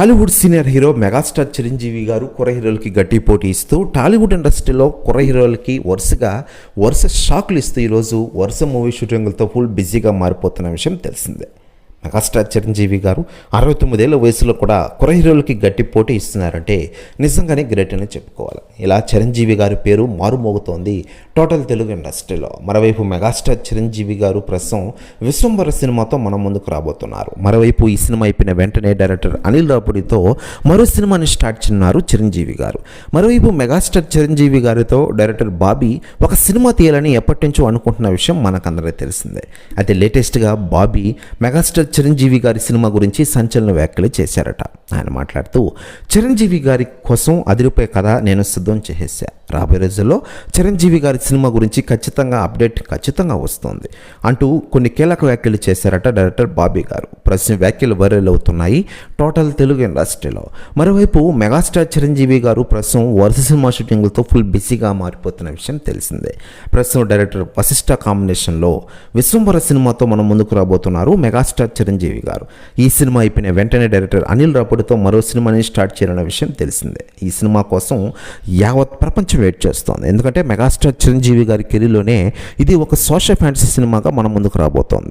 Tollywood senior hero megastar Chiranjeevi గారు కుర్ర హీరోలకి గట్టి పోటీ ఇస్తూ టాలీవుడ్ ఇండస్ట్రీలో కుర్ర హీరోలకి వరుసగా వరుస షాకులు ఇస్తూ ఈరోజు వరుస మూవీ షూటింగులతో ఫుల్ బిజీగా మారిపోతున్న విషయం తెలిసిందే. మెగాస్టార్ చిరంజీవి గారు అరవై తొమ్మిదేళ్ళ వయసులో కూడా కుర హీరోలకి గట్టి పోటీ ఇస్తున్నారంటే నిజంగానే గ్రేట్ అని చెప్పుకోవాలి. ఇలా చిరంజీవి గారి పేరు మారుమోగుతోంది టోటల్ తెలుగు ఇండస్ట్రీలో. మరోవైపు మెగాస్టార్ చిరంజీవి గారు ప్రస్తుతం విశ్వంబర సినిమాతో మన ముందుకు రాబోతున్నారు. మరోవైపు ఈ సినిమా అయిపోయిన వెంటనే డైరెక్టర్ అనిల్ రాపుడితో మరో సినిమాని స్టార్ట్ చేస్తున్నారు చిరంజీవి గారు. మరోవైపు మెగాస్టార్ చిరంజీవి గారితో డైరెక్టర్ బాబీ ఒక సినిమా తీయాలని ఎప్పటి నుంచో అనుకుంటున్న విషయం మనకందరికీ తెలిసిందే. అయితే లేటెస్ట్గా బాబీ మెగాస్టార్ చిరంజీవి గారి సినిమా గురించి సంచలన వ్యాఖ్యలు చేశారట. ఆయన మాట్లాడుతూ చిరంజీవి గారి కోసం అదిరిపోయే కథ నేను సిద్ధం చేసేసా. రాబోయే రోజుల్లో చిరంజీవి గారి సినిమా గురించి ఖచ్చితంగా అప్డేట్ ఖచ్చితంగా వస్తుంది అంటూ కొన్ని కీలక వ్యాఖ్యలు చేశారట డైరెక్టర్ బాబీ గారు. ప్రస్తుతం వ్యాఖ్యలు వైరల్ అవుతున్నాయి టోటల్ తెలుగు ఇండస్ట్రీలో. మరోవైపు మెగాస్టార్ చిరంజీవి గారు ప్రస్తుతం వరుస సినిమా షూటింగ్లతో ఫుల్ బిజీగా మారిపోతున్న విషయం తెలిసిందే. ప్రస్తుతం డైరెక్టర్ వశిష్ఠ కాంబినేషన్లో విశ్వంబర సినిమాతో మనం ముందుకు రాబోతున్నారు మెగాస్టార్ చిరంజీవి గారు. ఈ సినిమా అయిపోయిన వెంటనే డైరెక్టర్ అనిల్ రాపుడితో మరో సినిమాని స్టార్ట్ చేయాలన్న విషయం తెలిసిందే. ఈ సినిమా కోసం యావత్ ప్రపంచం వెయిట్ చేస్తోంది. ఎందుకంటే మెగాస్టార్ చిరంజీవి గారి కెరీర్లోనే ఇది ఒక సోషల్ ఫ్యాంటసీ సినిమాగా మన ముందుకు రాబోతోంది.